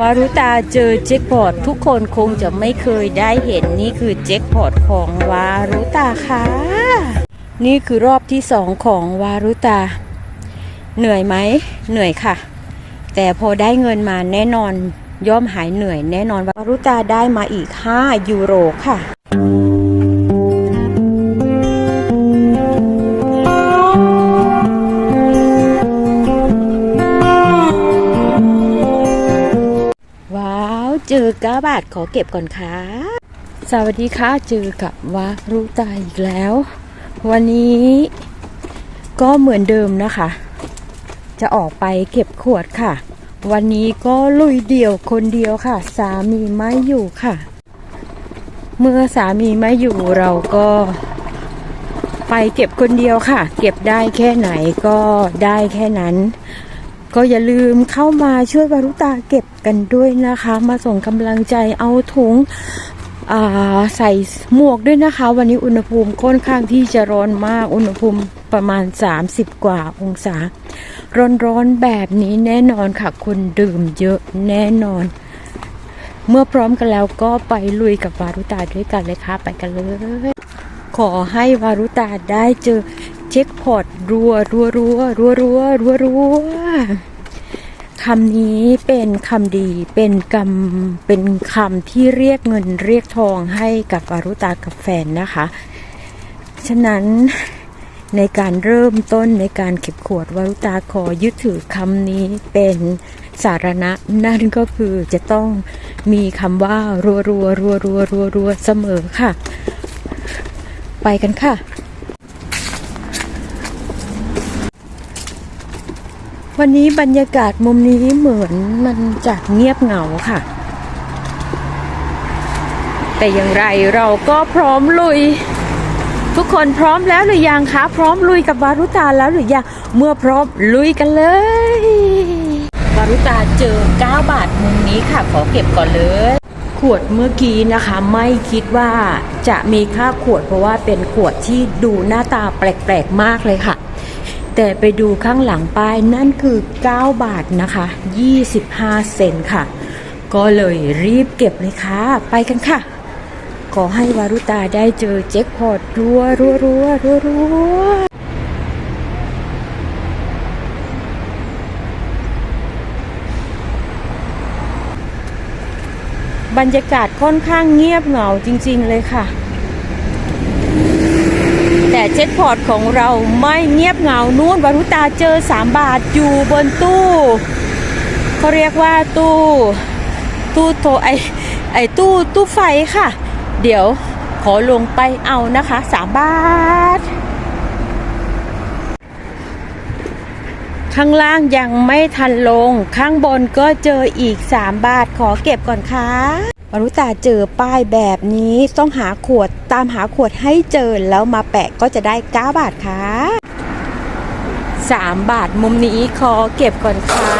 วารุตาเจอแจ็คพอตทุกคนคงจะไม่เคยได้เห็นนี่คือแจ็คพอตของวารุตาค่ะ นี่คือรอบที่สองของวารุตา เหนื่อยไหมเหนื่อยค่ะ แต่พอได้เงินมาแน่นอนย่อมหายเหนื่อยแน่นอนวารุตาได้มาอีก 5 ยูโรค่ะ บาทขอเก็บก่อนค่ะ สวัสดีค่ะเจอกับวารุตาอีกแล้ว วันนี้ก็เหมือนเดิมนะคะ จะออกไปเก็บขวดค่ะ วันนี้ก็ลุยเดี่ยวคนเดียวค่ะ สามีไม่อยู่ค่ะ เมื่อสามีไม่อยู่เราก็ไปเก็บคนเดียวค่ะ เก็บได้แค่ไหนก็ได้แค่นั้น ก็อย่าลืมเข้ามาช่วยวารุตาเก็บกันด้วยนะคะ มาส่งกำลังใจเอาถุงใส่หมวกด้วยนะคะ วันนี้อุณหภูมิค่อนข้างที่จะร้อนมากอุณหภูมิประมาณ 30 กว่าองศา ร้อนๆแบบนี้แน่นอนค่ะคนดื่มเยอะแน่นอน เมื่อพร้อมกันแล้วก็ไปลุยกับวารุตาด้วยกันเลยค่ะ ไปกันเลย ขอให้วารุตาได้เจอ เช็คพอร์ตรัวรัวรัวรัวรัวรัวรัวคำนี้เป็นคำดีเป็นคำเป็นคำที่เรียกเงินเรียกทองให้กับวารุตากับแฟนนะคะ ฉะนั้นในการเริ่มต้นในการเก็บขวดวารุตาขอยึดถือคำนี้เป็นสารณะ นั่นก็คือจะต้องมีคำว่ารัวรัวรัวรัวรัวรัวเสมอค่ะ ไปกันค่ะ วันนี้บรรยากาศมุมนี้เหมือนมันจะเงียบเหงาค่ะ แต่อย่างไรเราก็พร้อมลุย ทุกคนพร้อมแล้วหรือยังคะ พร้อมลุยกับวารุตาแล้วหรือยังเมื่อพร้อมลุยกันเลยวารุตาเจอ 9 บาทมุมนี้ค่ะ ขอเก็บก่อนเลย ขวดเมื่อกี้นะคะ ไม่คิดว่าจะมีค่าขวดเพราะว่าเป็นขวดที่ดูหน้าตาแปลกๆมากเลยค่ะ แต่ไปดูข้างหลังป้ายนั่นคือ 9 บาทนะคะ 25 เซนค่ะ ก็เลยรีบเก็บเลยค่ะ ไปกันค่ะ ขอให้วารุตาได้เจอแจ็คพอตรัวรัวรัวรัวรัวบรรยากาศค่อนข้างเงียบเหงาจริง ๆ เลยค่ะ แต่เจ็ตพอร์ตของเราไม่เงียบเหงานู่นวารุตาเจอ 3 บาทอยู่บนตู้เขาเรียกว่าตู้ ตู้โทไอไอตู้ตู้ไฟค่ะ เดี๋ยวขอลงไปเอานะคะ 3 บาท ข้างล่างยังไม่ทันลง ข้างบนก็เจออีก 3 บาทขอเก็บก่อนค่ะ วรุตาเจอป้ายแบบนี้ต้องหาขวดตามหาขวดให้เจอแล้วมาแปะก็จะได้ 9 บาทค่ะ3บาทมุมนี้ขอเก็บก่อนค่ะ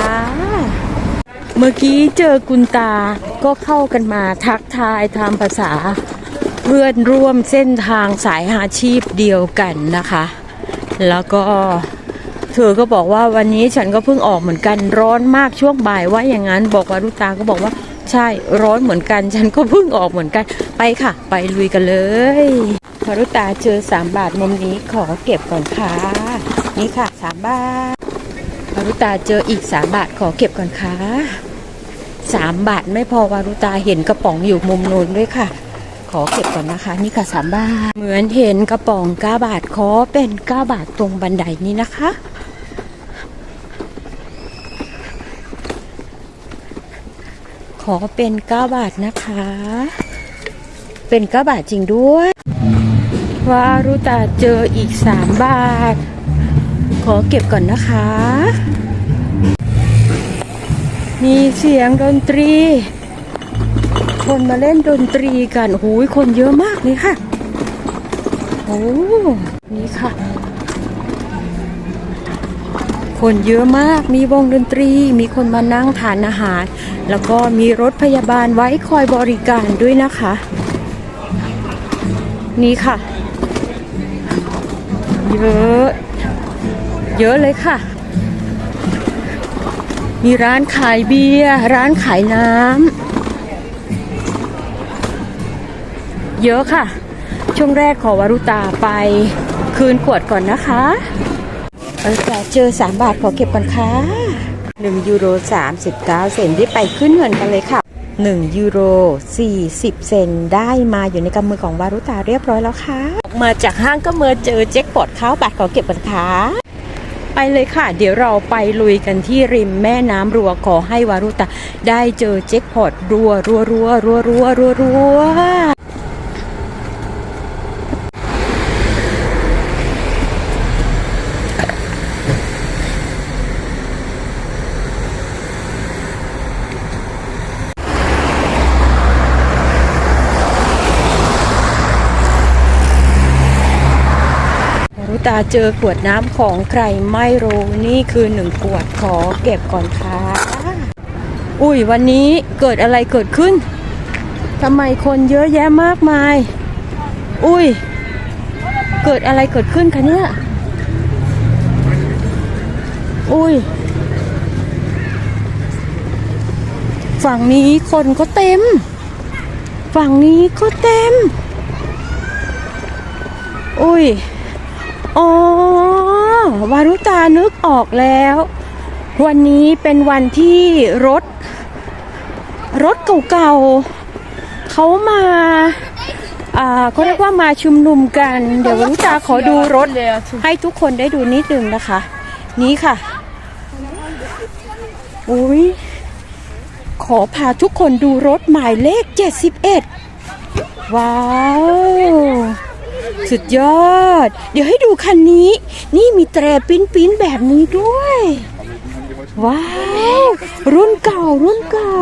เมื่อกี้เจอกุณตาก็เข้ากันมาทักทายทำภาษา เพื่อนร่วมเส้นทางสายอาชีพเดียวกันนะคะ แล้วก็เธอก็บอกว่าวันนี้ฉันก็เพิ่งออกเหมือนกันร้อนมากช่วงบ่ายว่าอย่างนั้นบอกว่ารุตาก็บอกว่า ใช่ร้อนเหมือนกันฉันก็เพิ่งออกเหมือนกันไปค่ะ ไปลุยกันเลยพอรุตาเจอสามบาทมุมนี้ขอเก็บก่อนค่ะนี่ค่ะสามบาทพอรุตาเจออีกสามบาทขอเก็บก่อนค่ะสามบาทไม่พอวารุตาเห็นกระป๋องอยู่มุมโน้นด้วยค่ะ ขอเก็บก่อนนะคะ นี่ค่ะสามบาท เหมือนเห็นกระป๋องเก้าบาทขอเป็นเก้าบาทตรงบันไดนี้นะคะ อเป็นเก้าบาทนะคะ เป็นเก้าบาทจริงด้วยวารุตาเจออีกสามบาท ขอเก็บก่อนนะคะ มีเสียงดนตรี คนมาเล่นดนตรีกันโอ้ยคนเยอะมากเลยค่ะ โอ้ นี่ค่ะ คนเยอะมาก มีวงดนตรี มีคนมานั่งทานอาหาร แล้วก็มีรถพยาบาลไว้คอยบริการด้วยนะคะ นี่ค่ะ เยอะ เยอะเลยค่ะ มีร้านขายเบียร์ ร้านขายน้ำ เยอะค่ะ ช่วงแรกขอวารุตาไปคืนขวดก่อนนะคะ เออแต่เจอ 3 บาทขอเก็บก่อนค่ะ 1 ยูโร 39 เซนที่ไปขึ้นเงินกันเลยค่ะ 1 ยูโร 40 เซนได้มาอยู่ในกำมือของวารุตาเรียบร้อยแล้วค่ะ ออกมาจากห้างก็เมื่อเจอแจ็คพอตข้าวบาทขอเก็บก่อนค่ะไปเลยค่ะ เดี๋ยวเราไปลุยกันที่ริมแม่น้ำรัวขอให้วารุตาได้เจอแจ็คพอตรัวรัวรัวรัวรัวรัวรัว ตาเจอขวดน้ำของใครไม่รู้นี่คือหนึ่งขวดขอเก็บก่อนค่ะอุ้ยวันนี้เกิดอะไรเกิดขึ้นทำไมคนเยอะแยะมากมาย อุ้ย เกิดอะไรเกิดขึ้นคะเนี่ย อุ้ย ฝั่งนี้คนก็เต็ม ฝั่งนี้ก็เต็ม อุ้ย อ๋อวารุตานึกออกแล้ว วันนี้เป็นวันที่รถ รถเก่าๆเขามาเขาเรียกว่ามาชุมนุมกัน เดี๋ยววารุตาขอดูรถ ให้ทุกคนได้ดูนิดนึงนะคะ นี้ค่ะอุ้ยขอพาทุกคนดูรถหมายเลข 71 ว้าว สุดยอด เดี๋ยวให้ดูคันนี้ นี่มีแตรปิ้นปิ้นๆแบบนี้ด้วย ว้าว รุ่นเก่ารุ่นเก่า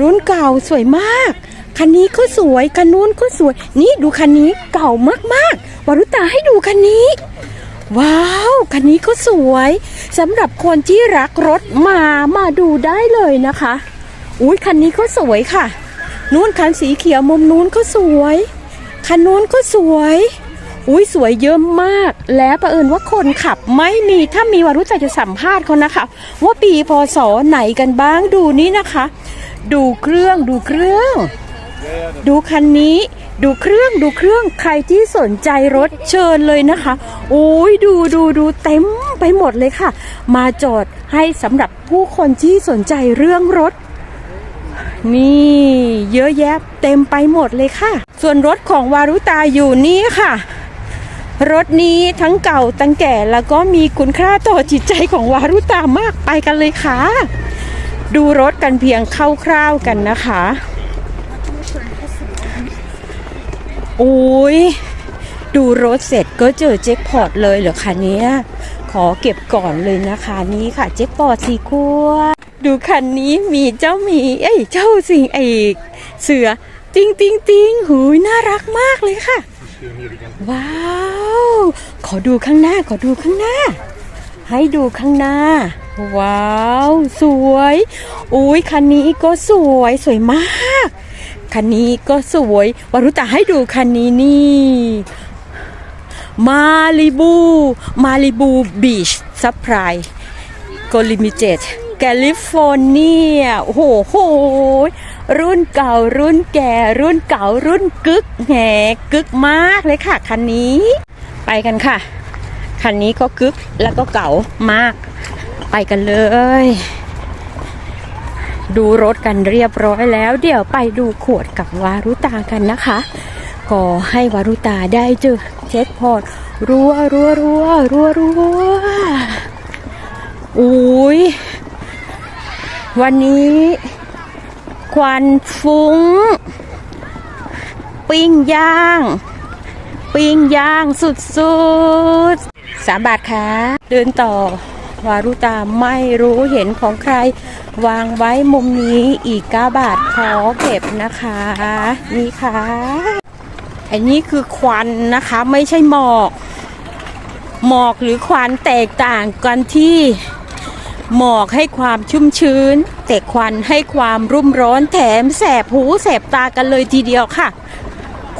รุ่นเก่าสวยมาก คันนี้ก็สวย คันนู้นก็สวย นี่ดูคันนี้เก่ามากๆวารุตาให้ดูคันนี้ ว้าว คันนี้ก็สวยสำหรับคนที่รักรถมามาดูได้เลยนะคะอุ้ยคันนี้ก็สวยค่ะ นู้นคันสีเขียวมุมนู้นก็สวย คันนู้นก็สวย อุ้ยสวยเยอะมาก แล้วประเอิญว่าคนขับไม่มีถ้ามีวารุจักจะสัมภาษณ์เขานะคะ ว่าปีพศไหนกันบ้างดูนี่นะคะ ดูเครื่องดูเครื่อง ดูคันนี้ดูเครื่องดูเครื่องใครที่สนใจรถเชิญเลยนะคะโอ้ยดูดูดูเต็มไปหมดเลยค่ะ มาจอดให้สำหรับผู้คนที่สนใจเรื่องรถ นี่เยอะแยะเต็มไปหมดเลยค่ะ ส่วนรถของวารุตาอยู่นี่ค่ะ รถนี้ทั้งเก่าตั้งแก่แล้วก็มีคุณค่าต่อจิตใจของวารุตามากไปกันเลยค่ะ ดูรถกันเพียงคร่าวๆกันนะคะ โอ้ยดูรถเสร็จก็เจอเจ็คพอตเลยเหรอคะเนี่ยขอเก็บก่อนเลยนะคะ นี่ค่ะเจ็คพอตสีคัว ดูคันนี้มีเจ้าหมีเอ้ยเจ้าสิงเอกเสือติงติงติงหูยน่ารักมากเลยค่ะ ว้าว ขอดูข้างหน้าขอดูข้างหน้า ให้ดูข้างหน้า ว้าว สวยอุ้ยคันนี้ก็สวยสวยมาก คันนี้ก็สวยวารุตาให้ดูคันนี้นี่มาลิบูมาลิบูบีชซัพพลายโกลิมิเต็ด แคลิฟอร์เนีย โอ้โหโหรุ่นเก่ารุ่นแก่ รุ่นเก่ารุ่นกึกแหกกึกมากเลยค่ะ คันนี้ ไปกันค่ะ คันนี้ก็กึกแล้วก็เก่ามาก ไปกันเลย ดูรถกันเรียบร้อยแล้ว เดี๋ยวไปดูขวดกับวารุตากันนะคะขอให้วารุตาได้เจอเช็คพอร์ตรัวรัวรัวรัวรัวอุ้ย วันนี้ควันฟุ้ง ปิ้งย่าง ปิ้งย่างสุดๆสามบาทค่ะ เดินต่อวารุตาไม่รู้เห็นของใคร วางไว้มุมนี้อีก 9 บาทขอเก็บนะคะ นี่ค่ะ อันนี้คือควันนะคะไม่ใช่หมอก หมอกหรือควันแตกต่างกันที่ หมอกให้ความชุ่มชื้น แต่ควันให้ความรุ่มร้อนแถมแสบหูแสบตากันเลยทีเดียวค่ะ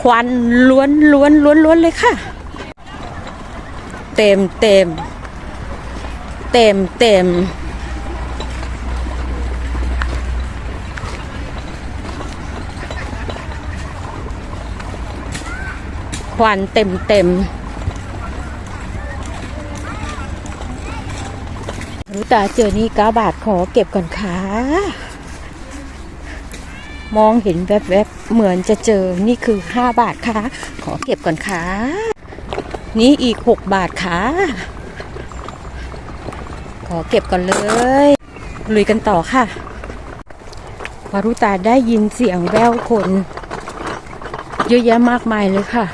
ควันล้วนล้วนล้วนล้วนเลยค่ะ เต็มเต็ม เต็มเต็มควันเต็มเต็ม ตาเจอนี่ก้าบาทขอเก็บก่อนค่ะ มองเห็นแวบๆ เหมือนจะเจอ นี่คือ5บาทค่ะ ขอเก็บก่อนค่ะ นี่อีก6บาทค่ะ ขอเก็บก่อนเลย ลุยกันต่อค่ะ วารุตาได้ยินเสียงแววคน เยอะแยะมากมายเลยค่ะ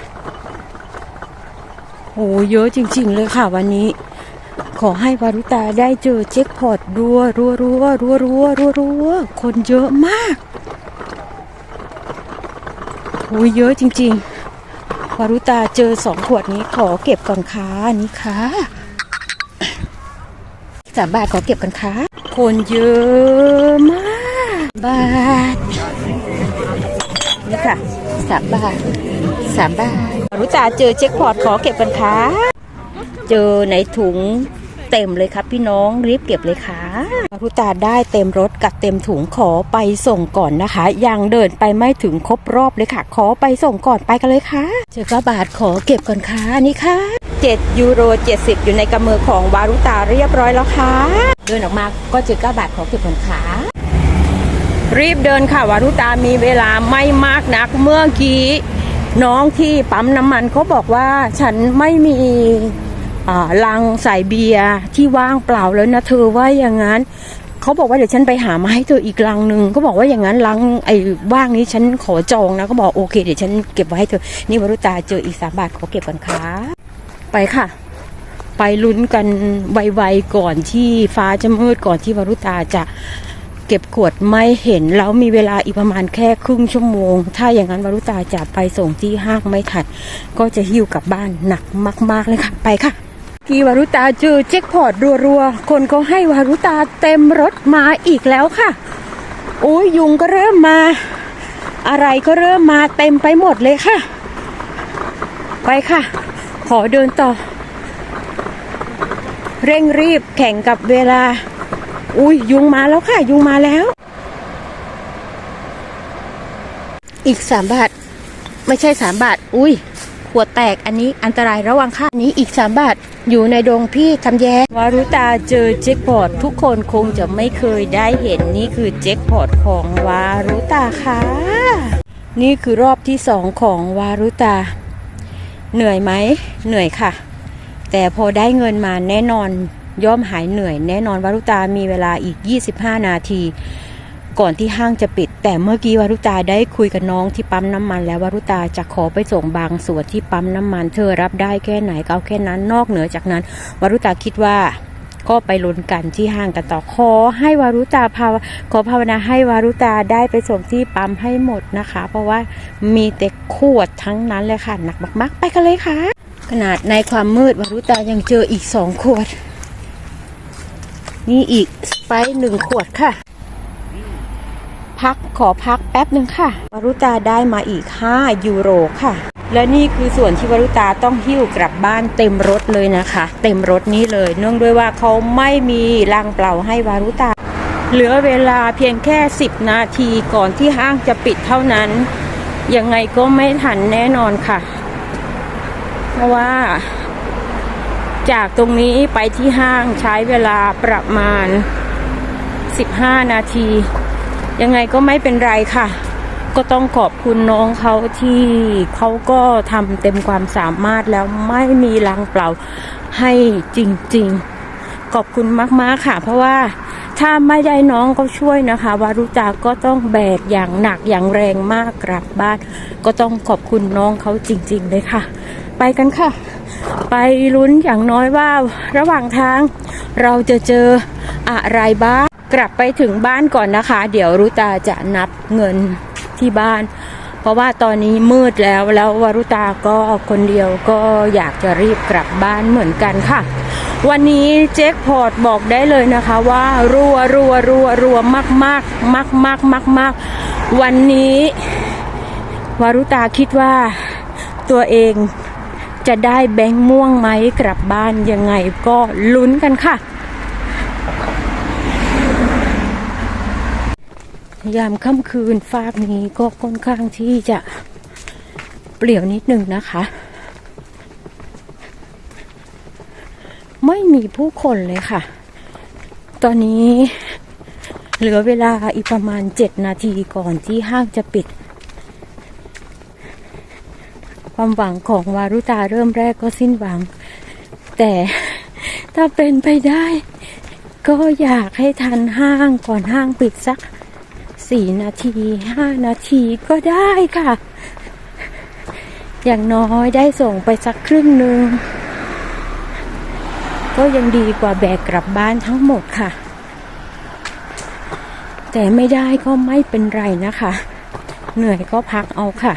โหเยอะจริง ๆ เลยค่ะวันนี้ ขอให้วารุตาได้เจอเจ็คพอตรัวรัวรัวรัวรัวรัวรัวคนเยอะมากโอ้ยเยอะจริงๆวารุตาเจอสองขวดนี้ขอเก็บก่อนค่ะนี่ค่ะสามบาทขอเก็บก่อนค่ะ คนเยอะมากบาท นี่ค่ะสามบาทสามบาทวารุตาเจอเช็คพอร์ตขอเก็บก่อนค่ะ เจอในถุง เต็มเลยครับพี่น้องรีบเก็บเลยค่ะวารุตาได้เต็มรถกับเต็มถุงขอไปส่งก่อนนะคะ ยังเดินไปไม่ถึงครบรอบเลยค่ะ ขอไปส่งก่อนไปกันเลยค่ะเจอก้าบาทขอเก็บก่อนค่ะนี่ค่ะ7ยูโร70 อยู่ในกำมือของวารุตาเรียบร้อยแล้วค่ะเดินออกมาก็เจอก้าบาทขอเก็บก่อนค่ะรีบเดินค่ะวารุตามีเวลาไม่มากนักเมื่อกี้น้องที่ปั๊มน้ำมันเขาบอกว่าฉันไม่มี ลังใส่เบียร์ที่ว่างเปล่าแล้วนะเธอว่าอย่างนั้นเขาบอกว่าเดี๋ยวฉันไปหามาให้เธออีกลังหนึ่งเขาบอกว่าอย่างนั้นลังไอ้ว่างนี้ฉันขอจองนะก็บอกโอเคเดี๋ยวฉันเก็บไว้ให้เธอ นี่วรุตาเจออีกสามบาทขอเก็บก่อนค่ะไปค่ะ ไปลุ้นกันไวๆก่อนที่ฟ้าจะมืดก่อนที่วรุตาจะเก็บขวดไม่เห็นแล้วมีเวลาอีกประมาณแค่ครึ่งชั่วโมง ถ้าอย่างนั้นวรุตาจะไปส่งที่ห้างไม่ทันก็จะหิ้วกลับบ้านหนักมาก ๆเลยค่ะ ไปค่ะ ที่วารุตาเจอเจ็คพอตรัวๆ คนก็ให้วารุตาเต็มรถมาอีกแล้วค่ะ โอ้ยยุงก็เริ่มมา อะไรก็เริ่มมาเต็มไปหมดเลยค่ะ ไปค่ะ ขอเดินต่อ เร่งรีบแข่งกับเวลา อุ้ยยุงมาแล้วค่ะ ยุงมาแล้ว อีกสามบาท ไม่ใช่สามบาท อุ้ย ขวดแตกอันนี้อันตรายระวังค่ะนี้อีกสามบาท อยู่ในดงพี่ทำแย่วารุตาเจอเจ็คพอตทุกคนคงจะไม่เคยได้เห็นนี่คือเจ็คพอตของวารุตาค่ะ นี่คือรอบที่สองของวารุตา เหนื่อยไหมเหนื่อยค่ะ แต่พอได้เงินมาแน่นอนย่อมหายเหนื่อยแน่นอนวารุตามีเวลาอีก 25 นาที ก่อนที่ห้างจะปิด แต่เมื่อกี้วารุตาได้คุยกับน้องที่ปั๊มน้ำมัน แล้ววารุตาจะขอไปส่งบางส่วนที่ปั๊มน้ำมัน เธอรับได้แค่ไหนก็เอาแค่นั้นนอกเหนือจากนั้น วารุตาคิดว่าก็ไปลุ้นกันที่ห้างกันต่อขอให้วารุตาภาวขอภาวนาให้วารุตาได้ไปส่งที่ปั๊มให้หมดนะคะ เพราะว่ามีแต่ขวดทั้งนั้นเลยค่ะหนักมากๆ ไปกันเลยค่ะ ขนาดในความมืดวารุตายังเจออีกสองขวด นี่อีกสไปหนึ่งขวดค่ะ พักขอพักแป๊บหนึ่งค่ะวารุตาได้มาอีก 5 ยูโรค่ะ และนี่คือส่วนที่วารุตาต้องหิ้วกลับบ้านเต็มรถเลยนะคะ เต็มรถนี้เลย เนื่องด้วยว่าเขาไม่มีลังเปล่าให้วารุตา เหลือเวลาเพียงแค่ 10 นาทีก่อนที่ห้างจะปิดเท่านั้น ยังไงก็ไม่ทันแน่นอนค่ะ เพราะว่า จากตรงนี้ไปที่ห้างใช้เวลาประมาณ 15 นาที ยังไงก็ไม่เป็นไรค่ะ ก็ต้องขอบคุณน้องเขาที่เขาก็ทำเต็มความสามารถแล้วไม่มีลังเปล่าให้จริง ๆ ขอบคุณมากๆค่ะ เพราะว่าถ้าไม่ได้น้องเขาช่วยนะคะ วารุตาก็ต้องแบกอย่างหนักอย่างแรงมากกลับบ้าน ก็ต้องขอบคุณน้องเขาจริง ๆ เลยค่ะ ไปกันค่ะ ไปลุ้นอย่างน้อยว่า ระหว่างทางเราจะเจออะไรบ้าง กลับไปถึงบ้านก่อนนะคะ เดี๋ยวรุตาจะนับเงินที่บ้าน เพราะว่าตอนนี้มืดแล้วแล้ววารุตาก็คนเดียวก็อยากจะรีบกลับบ้านเหมือนกันค่ะ วันนี้เจ๊กพอร์ตบอกได้เลยนะคะว่ารัวรัวรัวรัวมากมากมากมากมากมากวันนี้วารุตาคิดว่าตัวเองจะได้แบงค์ม่วงไหมกลับบ้านยังไงก็ลุ้นกันค่ะ ยามค่ำคืนฟากนี้ก็ค่อนข้างที่จะเปลี่ยวนิดนึงนะคะ ไม่มีผู้คนเลยค่ะ ตอนนี้เหลือเวลาอีกประมาณ 7 นาทีก่อนที่ห้างจะปิด ความหวังของวารุตาเริ่มแรกก็สิ้นหวัง แต่ถ้าเป็นไปได้ ก็อยากให้ทันห้างก่อนห้างปิดสัก สี่นาทีห้านาทีก็ได้ค่ะ อย่างน้อยได้ส่งไปสักครึ่งหนึ่งก็ยังดีกว่าแบกกลับบ้านทั้งหมดค่ะ แต่ไม่ได้ก็ไม่เป็นไรนะคะ เหนื่อยก็พักเอาค่ะ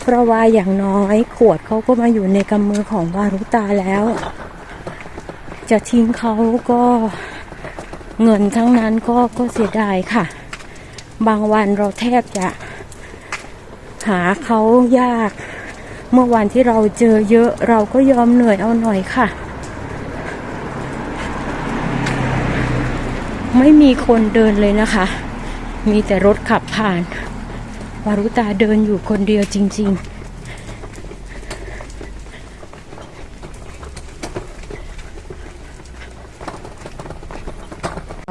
เพราะว่าอย่างน้อยขวดเขาก็มาอยู่ในกำมือของวารุตาแล้ว จะทิ้งเขาก็เงินทั้งนั้นก็ก็เสียดายค่ะ บางวันเราแทบจะหาเขายาก เมื่อวันที่เราเจอเยอะเราก็ยอมเหนื่อยเอาหน่อยค่ะ ไม่มีคนเดินเลยนะคะ มีแต่รถขับผ่านวารุตาเดินอยู่คนเดียวจริง ๆ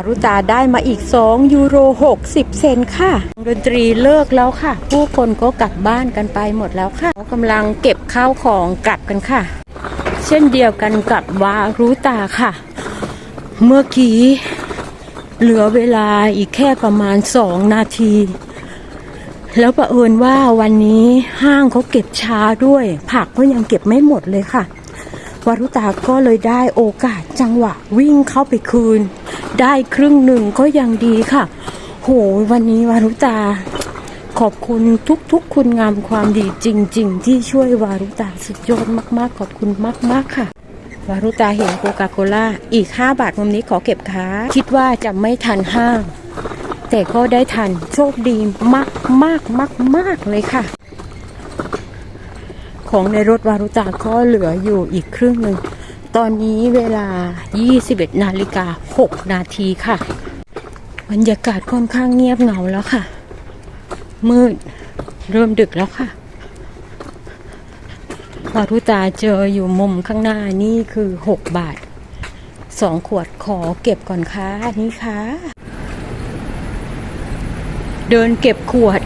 รุตาได้มาอีก 2 ยูโร 60 เซนค่ะ ดนตรีเลิกแล้วค่ะ ผู้คนก็กลับบ้านกันไปหมดแล้วค่ะเขากำลังเก็บข้าวของกลับกันค่ะ เช่นเดียวกันกับวารุตาค่ะ เมื่อกี้เหลือเวลาอีกแค่ประมาณ 2 นาที แล้วประเอิญว่าวันนี้ห้างเขาเก็บช้าด้วย ผักก็ยังเก็บไม่หมดเลยค่ะ วารุตาก็เลยได้โอกาสจังหวะวิ่งเข้าไปคืน ได้ครึ่งหนึ่งก็ยังดีค่ะ โหวันนี้วารุตา ขอบคุณทุกๆ คุณงามความดีจริง ๆ ที่ช่วยวารุตาสุดยอดมากๆ ขอบคุณมากๆค่ะวารุตาเห็นโคคาโคล่าอีก 5 บาทมุมนี้ขอเก็บค้า คิดว่าจะไม่ทันห้าง แต่ก็ได้ทันโชคดีมากมากมากมากๆเลยค่ะ ของในรถวารุตาก็เหลืออยู่อีกครึ่งหนึ่ง ตอนนี้เวลา 21 นาฬิกา 6 นาทีค่ะ บรรยากาศค่อนข้างเงียบเหงาแล้วค่ะ มืดเริ่มดึกแล้วค่ะวารุตาเจออยู่มุมข้างหน้านี่คือ 6 บาท 2 ขวดขอเก็บก่อนค่ะนี่ค่ะ เดินเก็บขวด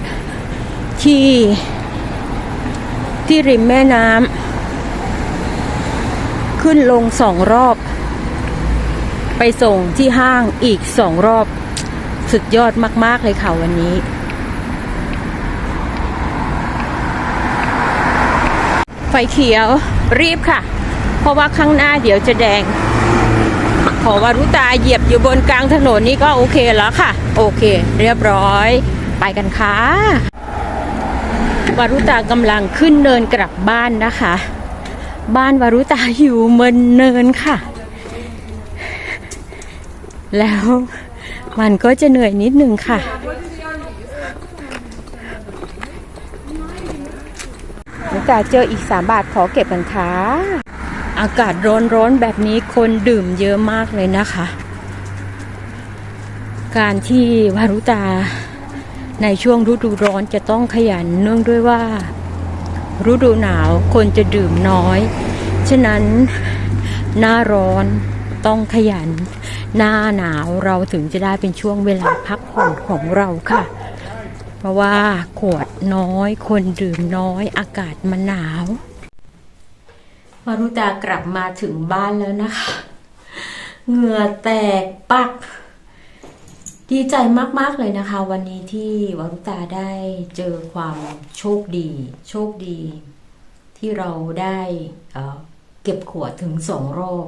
ที่ ที่ริมแม่น้ำขึ้นลงสองรอบ ไปส่งที่ห้างอีกสองรอบ สุดยอดมาก ๆ เลยค่ะวันนี้ ไฟเขียวรีบค่ะ เพราะว่าข้างหน้าเดี๋ยวจะแดง ขอวารุตาเหยียบอยู่บนกลางถนนนี่ก็โอเคแล้วค่ะ โอเค เรียบร้อย ไปกันค่ะ วารุตากำลังขึ้นเนินกลับบ้านนะคะ บ้านวารุตาอยู่เมินเนินค่ะ แล้วมันก็จะเหนื่อยนิดนึงค่ะวารุตาเจออีกสามบาทขอเก็บกันค่ะ อากาศร้อนๆแบบนี้คนดื่มเยอะมากเลยนะคะ การที่วารุตา ในช่วงฤดูร้อนจะต้องขยันเนื่องด้วยว่า ฤดูหนาวคนจะดื่มน้อย ฉะนั้นหน้าร้อนต้องขยัน หน้าหนาวเราถึงจะได้เป็นช่วงเวลาพักผ่อนของเราค่ะ เพราะว่าขวดน้อย คนดื่มน้อยอากาศมันหนาวมารุตากลับมาถึงบ้านแล้วนะคะ เหงื่อแตกปัก ดีใจมาก ๆ เลยนะคะ วันนี้ที่วรุตาได้เจอความโชคดี โชคดี ที่เราได้เอ่อเก็บขวดถึงสองรอบ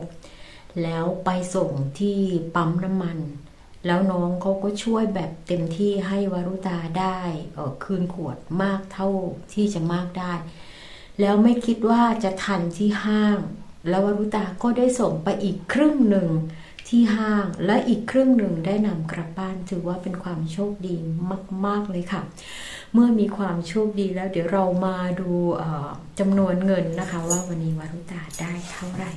แล้วไปส่งที่ปั๊มน้ำมัน แล้วน้องเขาก็ช่วยแบบเต็มที่ให้วรุตาได้คืนขวดมากเท่าที่จะมากได้ แล้วไม่คิดว่าจะทันที่ห้าง แล้ววรุตาก็ได้ส่งไปอีกครึ่งหนึ่ง ที่ห้างและอีกครึ่งหนึ่งได้นำกลับบ้านถือว่าเป็นความโชคดีมาก ๆ เลยค่ะ เมื่อมีความโชคดีแล้วเดี๋ยวเรามาดูจำนวนเงินนะคะ ว่าวันนี้วรุตาได้เท่าไหร่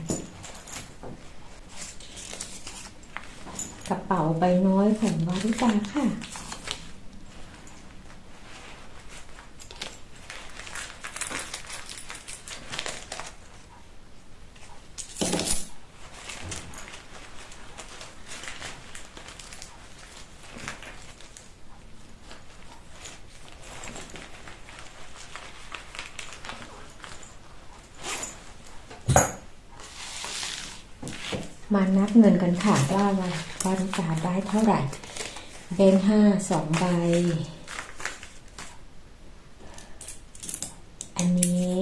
กระเป๋าใบน้อยของวรุตาค่ะ มานับเงินกันค่ะว่าว่าบารุตาได้เท่าไหร่แบงค์ห้าสองใบ อันนี้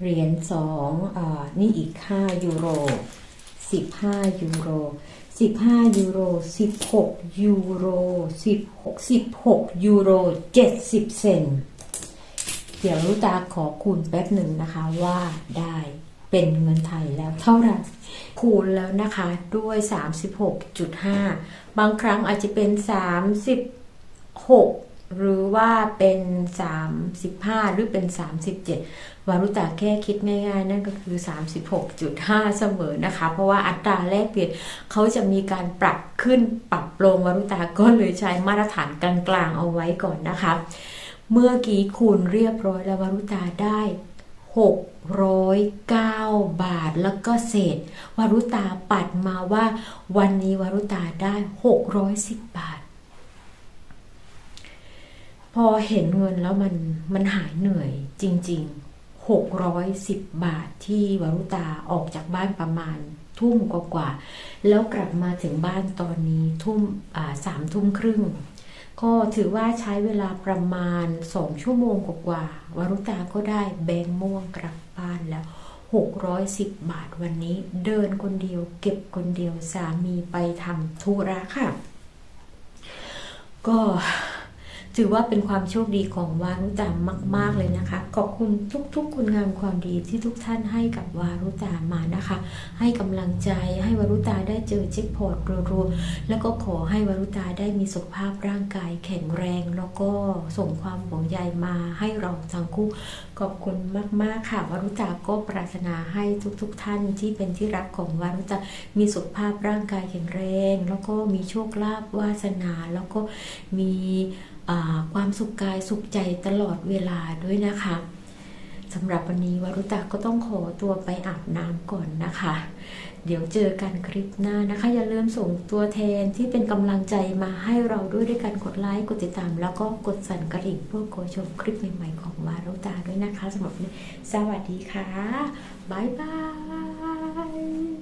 เหรียญสองอ่านี่อีกห้ายูโรสิบห้ายูโรสิบห้ายูโรสิบหกยูโรสิบหกสิบหกยูโรเจ็ดสิบเซนเดี๋ยวรู้ตาขอคูณแป๊บหนึ่งนะคะว่าได้ เป็นเงินไทยแล้วเท่าไหร่คูณแล้วนะคะด้วย 36.5 บางครั้งอาจจะเป็น 36 หรือว่าเป็น 35 หรือเป็น 37 วารุตาแค่คิดง่ายๆ นั่นก็คือ 36.5 เสมอนะคะ เพราะว่าอัตราแลกเปลี่ยนเขาจะมีการปรับขึ้นปรับลงวารุตาก็เลยใช้มาตรฐานกลางๆเอาไว้ก่อนนะคะ เมื่อกี้คูณเรียบร้อยแล้ววารุตาได้ 609 บาทแล้วก็เศษวารุตาปัดมาว่า วันนี้วารุตาได้ 610 บาท พอเห็นเงินแล้วมันมันหายเหนื่อยจริง ๆ 610 บาทที่วารุตาออกจากบ้านประมาณทุ่มกว่าๆแล้วกลับมาถึงบ้านตอนนี้ทุ่มสามทุ่มครึ่ง ก็ถือว่าใช้เวลาประมาณ 2 ชั่วโมงกว่าวารุตาก็ได้แบงม่วงกลับบ้านแล้ว 610 บาทวันนี้เดินคนเดียว เก็บคนเดียวสามีไปทำธุระค่ะ ก็ ถือว่าเป็นความโชคดีของวารุตามาก ๆเลยนะคะ ขอบคุณทุกๆ คุณงามความดีที่ทุกท่านให้กับวารุตามานะคะ ให้กำลังใจให้วารุตาได้เจอเช็คพอร์ตรัวๆแล้วก็ขอให้วารุตาได้มีสุขภาพร่างกายแข็งแรง แล้วก็ส่งความห่วงใยมาให้เราทั้งคู่ขอบคุณมากๆค่ะวารุตาก็ปรารถนาให้ทุก ๆ ท่านที่เป็นที่รักของวารุตามีสุขภาพร่างกายแข็งแรง แล้วก็มีโชคลาภวาสนาแล้วก็มี ความสุขกายสุขใจตลอดเวลาด้วยนะคะสำหรับวันนี้วารุตาก็ต้องขอตัวไปอาบน้ำก่อนนะคะ เดี๋ยวเจอกันคลิปหน้านะคะ อย่าลืมส่งตัวแทนที่เป็นกำลังใจมาให้เราด้วยด้วยการกดไลค์กดติดตาม แล้วก็กดสั่นกระดิ่งเพื่อกดชมคลิปใหม่ๆของวารุตาด้วยนะคะสำหรับวันนี้สวัสดีค่ะ บ๊ายบาย